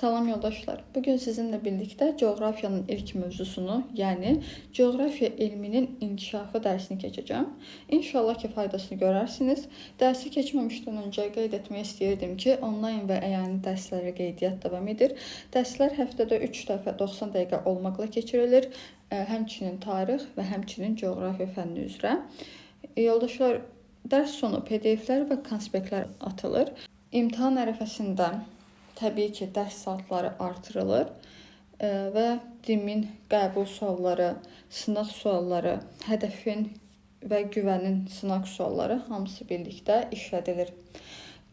Salam yoldaşlar. Bugün sizinle birlikte coğrafyanın ilk mövzusunu, yani coğrafya ilminin inkişafı dersini keçeceğim. İnşallah ki faydasını görərsiniz. Dersi keçməmişdən öncə qeyd etmək istəyirdim ki, onlayn və əyani dərslərə qeydiyyat davam edir. Dərslər həftədə 3 dəfə 90 dəqiqə olmaqla keçirilir. Həmçinin tarix və həmçinin coğrafiya fənni üzrə. Yoldaşlar, dərs sonu PDF-lər və konspektlər atılır. İmtahan ərəfəsində təbii ki, dərs saatları artırılır e, və DİM-in qəbul sualları, sınaq sualları, hədəfin və güvənin sınaq sualları hamısı birlikdə işlədilir.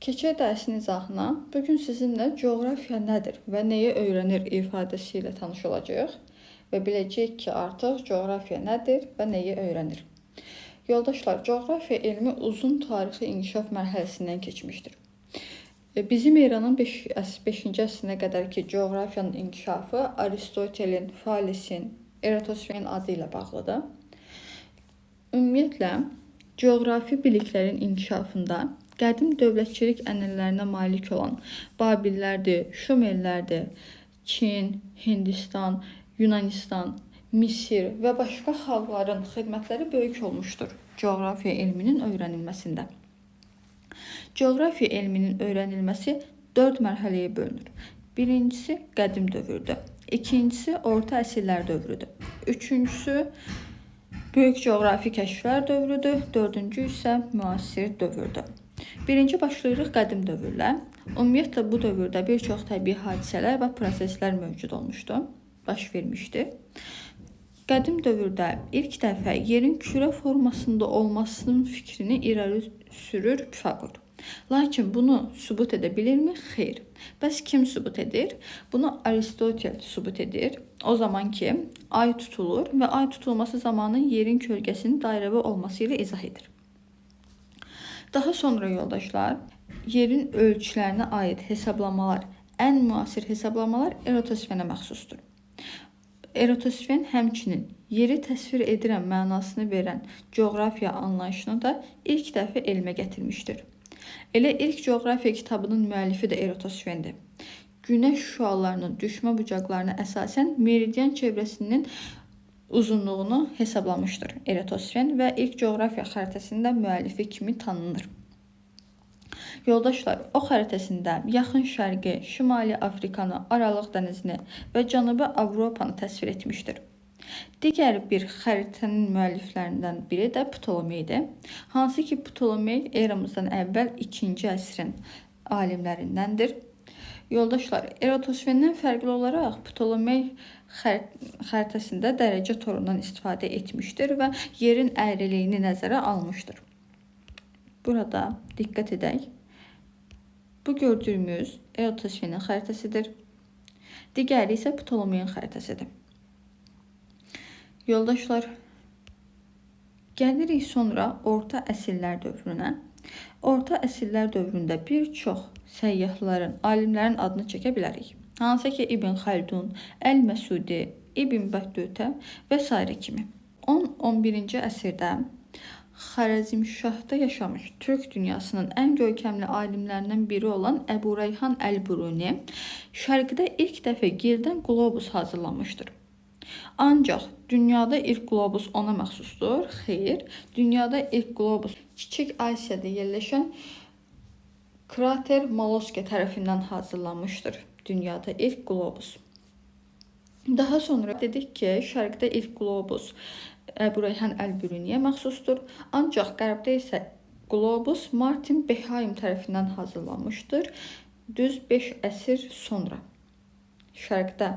Keçək dərsin izahına. Bu gün sizinlə coğrafiya nədir və nəyi öyrənir ifadəsi ilə tanış olacağıq və biləcəyik ki, artıq coğrafiya nədir və nəyi öyrənir. Yoldaşlar, coğrafiya elmi uzun tarixi inkişaf mərhələsindən keçmişdir. E, Bizim eranın 5 5-ci əsrinə qədərki coğrafiyanın inkişafı Aristotelin, Falesin, Eratosfenin adı ilə bağlıdır. Ümumiyyətlə, coğrafi biliklərin inkişafında qədim dövlətçilik ənənələrinə malik olan Babillərdir, Şumerlərdir, Çin, Hindistan, Yunanistan, Misir və başqa xalqların xidmətləri böyük olmuşdur coğrafiya elminin öyrənilməsində. Coğrafiya elminin öyrənilməsi 4 mərhələyə bölünür. Birincisi qədim dövrdür. İkincisi orta əsrlər dövrüdür. Üçüncüsü böyük coğrafi kəşflər dövrüdür. Dördüncü isə müasir dövrdür. Birinci başlayırıq qədim dövrlə. Ümumiyyətlə bu dövrdə bir çox təbii hadisələr və proseslər mövcud olmuşdu, baş vermişdi. Qədim dövrdə ilk dəfə yerin kürə formasında olmasının fikrini irəli sürür Pifaqor. Lakin bunu sübut edə bilirmi? Xeyr. Bəs kim sübut edir? Bunu Aristotel sübut edir. O zaman ki, ay tutulur və ay tutulması zamanı yerin kölgəsinin dairəvi olması ilə izah edir. Daha sonra yoldaşlar, yerin ölçülərinə aid hesablamalar, ən müasir hesablamalar Eratosfenə məxsusdur. Eratosfen həmçinin yeri təsvir edirəm mənasını verən coğrafiya anlayışını da ilk dəfə elmə gətirmişdir. Elə ilk coğrafiya kitabının müəllifi də Eratosfendir. Günəş şüalarının düşmə bucaqlarına əsasən meridian çevrəsinin uzunluğunu hesablamışdır Eratosfen və ilk coğrafiya xəritəsində müəllifi kimi tanınır. Yoldaşlar, o xəritəsində Yaxın Şərqi, Şimali Afrikanı, Aralıq dənizini və Cənubi Avropanı təsvir etmişdir. Digər bir xəritənin müəlliflərindən biri də Ptolomeydir. Hansı ki Ptolomey eramızdan əvvəl 2-ci əsrin alimlərindəndir. Yoldaşlar, Eratosfendən fərqli olaraq Ptolomey xərit xəritəsində dərəcə torundan istifadə etmişdir və yerin əyriliyini nəzərə almışdır. Burada diqqət edək. Bu gördüyümüz Eratosfenin xəritəsidir. Digəri isə Ptolomeyin xəritəsidir. Yoldaşlar, gəlirik sonra orta əsrlər dövrünə. Orta əsrlər dövründə bir çox səyyahların, alimlərin adını çəkə bilərik. Hansı ki İbn Xaldun, Əl-Məsudi, İbn Bəttutə və s. kimi. 10-11-ci əsrdə Xarəzmşahda yaşamış Türk dünyasının ən görkəmli alimlərindən biri olan Əbu Reyhan Əl-Biruni şərqdə ilk dəfə gildən qlobus hazırlamışdır. Ancaq dünyada ilk qlobus ona məxsusdur? Xeyr. Dünyada ilk qlobus Kiçik Asiyada yerləşən Krater Maloske tərəfindən hazırlanmışdır. Dünyada ilk qlobus. Daha sonra dedik ki, şərqdə ilk qlobus Əbu Reyhan Əl-Biruniyə məxsusdur. Ancaq qərbdə isə qlobus Martin Behaim tərəfindən hazırlanmışdır. Düz 5 əsr sonra. Şərqdə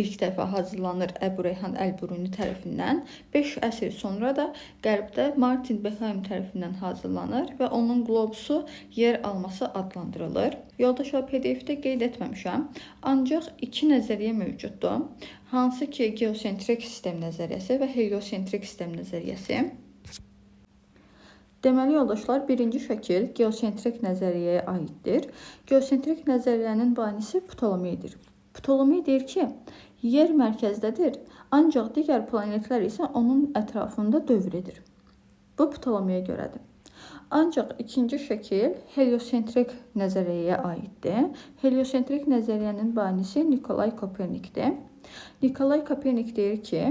ilk dəfə hazırlanır Əbu Reyhan Əl-Biruni tərəfindən. 5 əsr sonra da qərbdə Martin Behaim tərəfindən hazırlanır və onun qlobusu yer alması adlandırılır. Yoldaşlar PDF-də qeyd etməmişəm, ancaq iki nəzəriyyə mövcuddur. Hansı ki geosentrik sistem nəzəriyyəsi və heliosentrik sistem nəzəriyyəsi. Deməli yoldaşlar, birinci şəkil geosentrik nəzəriyyəyə aiddir. Geosentrik nəzəriyyənin banisi Ptolomeydir. Ptolomey deyir ki, yer mərkəzdədir, ancaq digər planetlər isə onun ətrafında dövr edir. Bu Ptolemeyə görədir. Ancaq ikinci şəkil heliosentrik nəzəriyyəyə aiddir. Heliosentrik nəzəriyyənin banisi Nikolay Kopernikdir. Nikolay Kopernik deyir ki,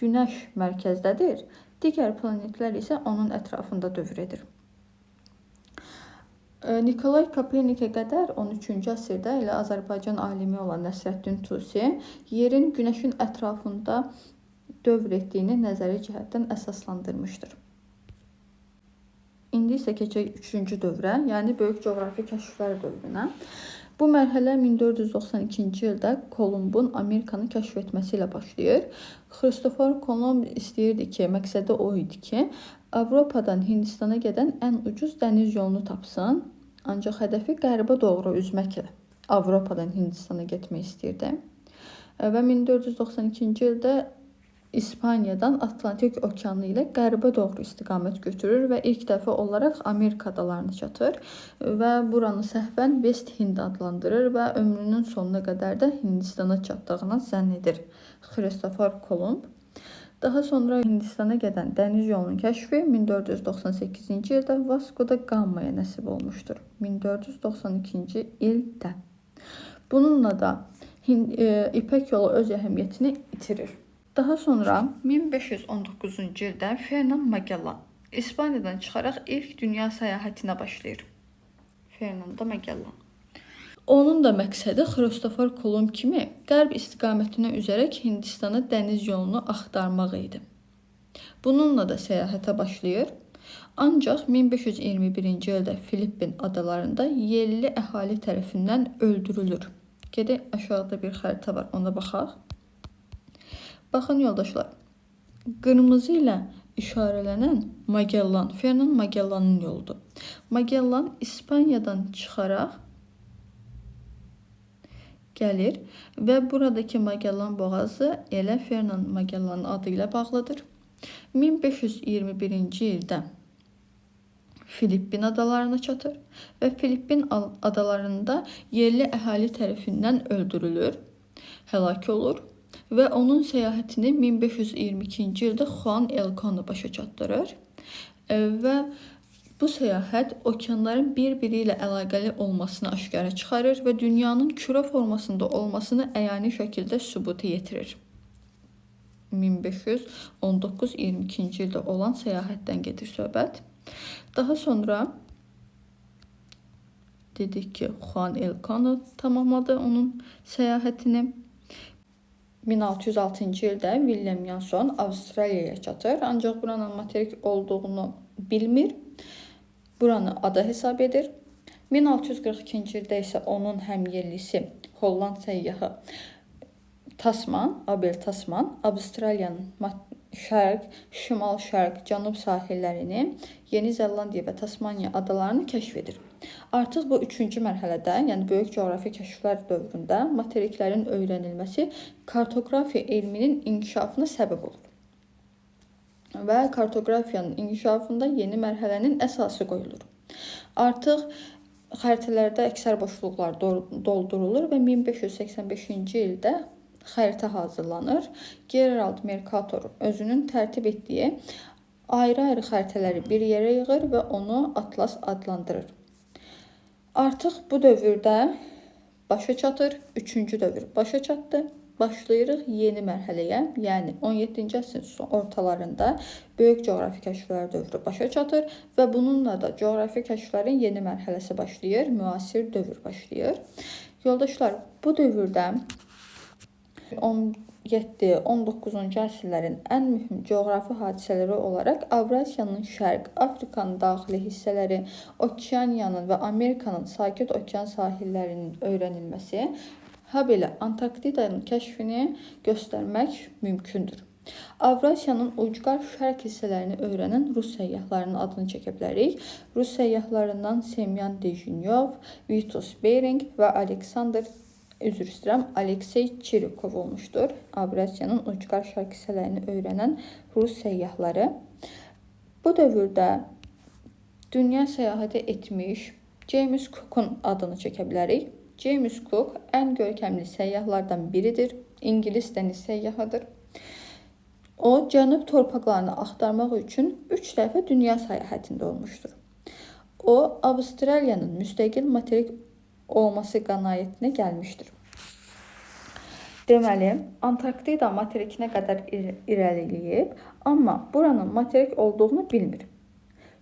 Günəş mərkəzdədir, digər planetlər isə onun ətrafında dövr edir. E, Nikolay Kopernikə qədər 13-cü əsrdə elə Azərbaycan alimi olan Nəsrəddin Tusi yerin Günəşin ətrafında dövr etdiyini nəzəri cəhətdən əsaslandırmışdır. İndi isə keçək 3-cü dövrə, yəni böyük coğrafi kəşflər dövrünə. Bu mərhələ 1492-ci ildə Kolumbun Amerikanı kəşf etməsi ilə başlayır. Kristofor Kolumb istəyirdi ki, məqsədi o idi ki, Avropadan Hindistana gedən ən ucuz dəniz yolunu tapsın. Ancaq hədəfi qərbə doğru üzməklə Avropadan Hindistana getmək istəyirdi. Və 1492-ci ildə İspaniyadan Atlantik okeanı ilə qərbə doğru istiqamət götürür və ilk dəfə olaraq Amerika adalarına çatır və buranı səhvən West Hind adlandırır və ömrünün sonuna qədər də Hindistana çatdığına zənn edir Christopher Kolumb. Daha sonra Hindistana gedən dəniz yolunun kəşfi 1498-ci ildə Vasco da Gama'ya nəsib olmuşdur. 1492-ci ildə. Bununla da e, İpək yolu öz əhəmiyyətini itirir. Daha sonra 1519-cu ildə Fernand Magellan İspaniyadan çıxaraq ilk dünya səyahətinə başlayır. Fernando Magellan. Onun da məqsədi Xristofor Kolumb kimi qərb istiqamətinə üzərək Hindistana dəniz yolunu axtarmaq idi. Bununla da səyahətə başlayır. Ancaq 1521-ci ildə Filippin adalarında yerli əhali tərəfindən öldürülür. Gedək aşağıda bir xəritə var, ona baxaq. Baxın yoldaşlar. Qırmızı ilə işarələnən Magellan, Fernand Magellanın yoludur. Magellan İspaniyadan çıxaraq gəlir və buradakı Magellan boğazı elə Fernand Magellanın adı ilə bağlıdır. 1521-ci ildə Filippin adalarına çatır və Filippin adalarında yerli əhali tərəfindən öldürülür, həlak olur və onun səyahətini 1522-ci ildə Juan Elcano başa çatdırır və bu səyahət okeanların bir-biri əlaqəli olmasını aşkara çıxarır və dünyanın kürə formasında olmasını əyani şəkildə sübuta yetirir. 1519-22-ci ildə olan səyahətdən gedir söhbət. Daha sonra dedik ki, Juan Elcano tamamladı onun səyahətini. 1606-cı ildə William Yanson Avstraliyaya çatır, ancaq buranın materik olduğunu bilmir. Buranı ada hesab edir. 1642-ci ildə isə onun həmyerlisi Holland səyyahı Tasman, Abel Tasman Avstraliyanın şərq, şimal-şərq, cənub sahillərini, Yeni Zelandiya və Tasmaniya adalarını kəşf edir. Artıq bu üçüncü mərhələdə, yəni böyük coğrafi kəşflər dövründə materiklərin öyrənilməsi kartoqrafiya elminin inkişafına səbəb olur. Və kartoqrafiyanın inkişafında yeni mərhələnin əsası qoyulur. Artıq xəritələrdə əksər boşluqlar doldurulur və 1585-ci ildə xəritə hazırlanır. Gerald Mercator özünün tərtib etdiyi ayrı-ayrı xəritələri bir yerə yığır və onu atlas adlandırır. Artıq bu dövrdə başa çatır. Üçüncü dövr başa çatdı. Başlayırıq yeni mərhələyə, yəni 17-ci əsrin ortalarında böyük coğrafi kəşflər dövrü başa çatır və bununla da coğrafi kəşflərin yeni mərhələsi başlayır, müasir dövr başlayır. Yoldaşlar, bu dövrdə 7-19-cu əsrlərin ən mühüm coğrafi hadisələri olaraq Avrasiyanın şərq, Afrikanın daxili hissələri, Okeaniyanın və Amerikanın Sakit Okean sahillərinin öyrənilməsi, habelə Antarktidanın kəşfini göstərmək mümkündür. Avrasiyanın ucqar şərq hissələrini öyrənən rus səyyahlarının adını çəkə bilərik. Rus səyyahlarından Semyon Dejinyov, Vitus Bering və Aleksandr üzr istəyirəm, Aleksey Çirikov olmuşdur. Avrasiyanın ucqar şərq hissələrini öyrənən rus səyyahları. Bu dövrdə dünya səyahəti etmiş James Cook'un adını çəkə bilərik. James Cook ən görkəmli səyyahlardan biridir. İngilis dəniz səyyahıdır. O, cənub torpaqlarını axtarmaq üçün 3 dəfə dünya səyahətində olmuşdur. O, Avustraliyanın müstəqil materik olması qənaətinə gəlmişdir. Deməli, Antarktida materikinə qədər ir- irəliləyib, amma buranın materik olduğunu bilmir.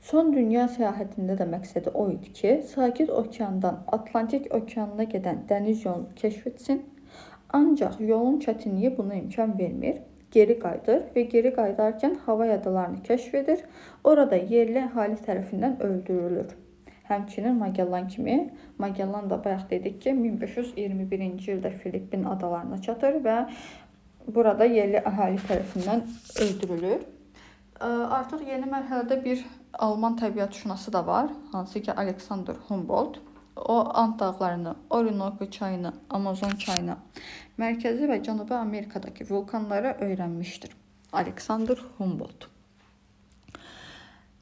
Son dünya səyahətində də məqsədi o idi ki, Sakit okeandan Atlantik okeanına gedən dəniz yolunu kəşf etsin. Ancaq yolun çətinliyi buna imkan vermir. Geri qayıdır və geri qayıdarkən Havay adalarını kəşf edir. Orada yerli əhali tərəfindən öldürülür. Həmçinin Magellan kimi, Magellan da bayaq dedik ki, 1521-ci ildə Filippin adalarına çatır və burada yerli əhali tərəfindən öldürülür. Artıq yeni mərhələdə bir Alman təbiətşünası da var, hansı ki Alexander Humboldt. O Ant dağlarını, Orinoco çayını, Amazon çayını, Mərkəzi və Cənubi Amerikadakı vulkanları öyrənmişdir. Alexander Humboldt.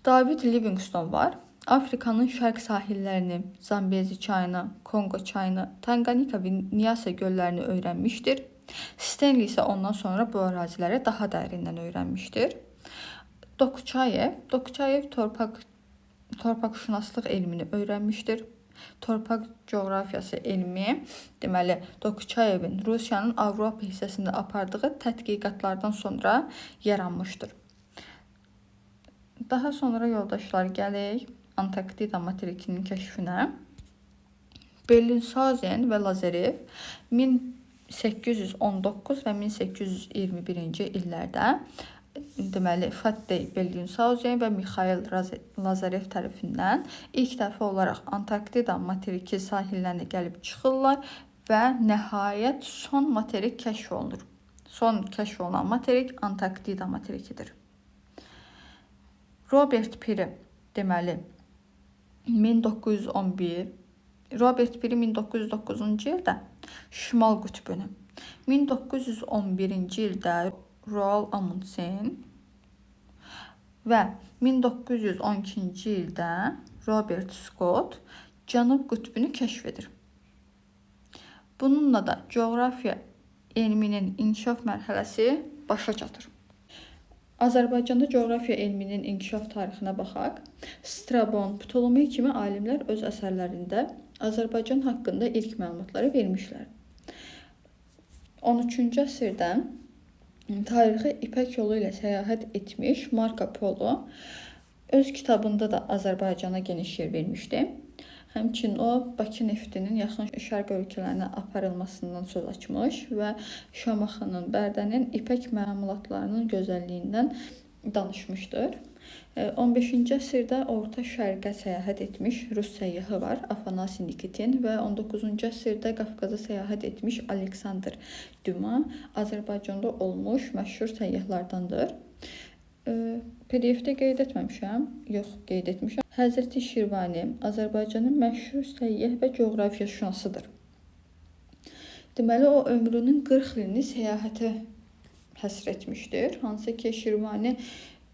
David Livingstone var. Afrikanın şərq sahillərini, Zambezi çayını, Kongo çayını, Tanganyika və Nyasa göllərini öyrənmişdir. Stanley isə ondan sonra bu əraziləri daha dərindən öyrənmişdir. Dokuçayev, Dokuçayev torpaq torpaqşünaslıq elmini öyrənmişdir. Torpaq coğrafiyası elmi, deməli, Dokuçayevin Rusiyanın Avropa hissəsində apardığı tədqiqatlardan sonra yaranmışdır. Daha sonra yoldaşlar gələk Antarktida materikinin kəşfinə. Bellingshausen və Lazarev 1819 və 1821-ci illərdə deməli Fatih Bellingshausen və Mikhail Lazarev tərəfindən ilk dəfə olaraq Antarktida materiki sahillərinə gəlib çıxırlar və nəhayət son materik kəşf olunur. Son kəşf olunan materik Antarktida materikidir. Robert Piri deməli 1911 Robert Piri 1909-cu ildə Şimal qütbünü, 1911-ci ildə Roald Amundsen və 1912-ci ildə Robert Scott Cənub qütbünü kəşf edir. Bununla da coğrafiya elminin inkişaf mərhələsi başa çatır. Azərbaycanda coğrafiya elminin inkişaf tarixinə baxaq. Strabon, Ptolomey kimi alimlər öz əsərlərində Azərbaycan haqqında ilk məlumatları vermişlər. 13-cü əsrdən tarixi İpək yolu ilə səyahət etmiş Marco Polo öz kitabında da Azərbaycana geniş yer vermişdi. Həmçinin o Bakı neftinin yaxın şərq ölkələrinə aparılmasından söz açmış və Şamaxının, Bərdənin ipək məmulatlarının gözəlliyindən danışmışdır. E, 15-ci əsrdə Orta Şərqə səyahət etmiş rus səyyahı var, Afanasi Nikitin və 19-cu əsrdə Qafqaza səyahət etmiş Aleksandr Duma Azərbaycanda olmuş məşhur səyyahlardandır. E, PDF-də qeyd etməmişəm. Yox, qeyd etmişəm. Həzrəti Şirvani Azərbaycanın məşhur səyyah və coğrafiyaşünasıdır. Deməli o ömrünün 40 ilini səyahətə həsr etmişdir. Hansı ki Şirvani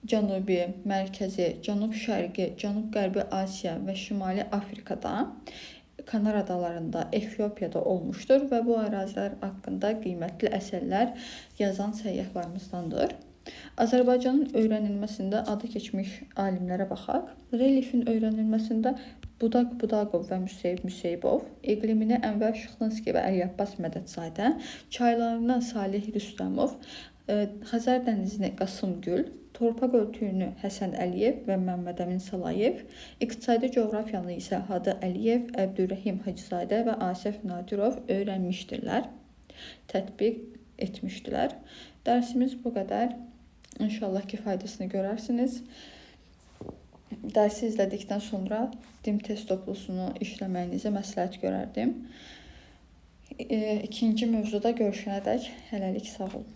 Cənubi, Mərkəzi, Cənub-Şərqi, Cənub-Qərbi Asiya və Şimali Afrikada, Kanar adalarında, Efiopiyada olmuşdur və bu ərazilər haqqında qiymətli əsərlər yazan səyyahlarımızdandır. Azərbaycanın öyrənilməsində adı keçmiş alimlərə baxaq. Relyefin öyrənilməsində Budaq Budaqov və Müseyib Müseybov, iqlimini Ənvər Şıxlinski və Əli Abbas Mədədzadə, çaylarını Salih Rüstəmov, e, Xəzər dənizini Qasım Gül, torpaq örtüyünü Həsən Əliyev və Məmməd Əmin Salayev, iqtisadi coğrafiyanı isə Hadı Əliyev, Əbdürrəhim Hacızadə və Asəf Nadirov öyrənmişdirlər, tətbiq etmişdilər. Dərsimiz bu qədər. İnşallah ki faydasını görərsiniz. Dərsi izlədikdən sonra dim test toplusunu işləməyinizi məsləhət görərdim. E, İkinci mövzuda görüşənədək hələlik sağ olun.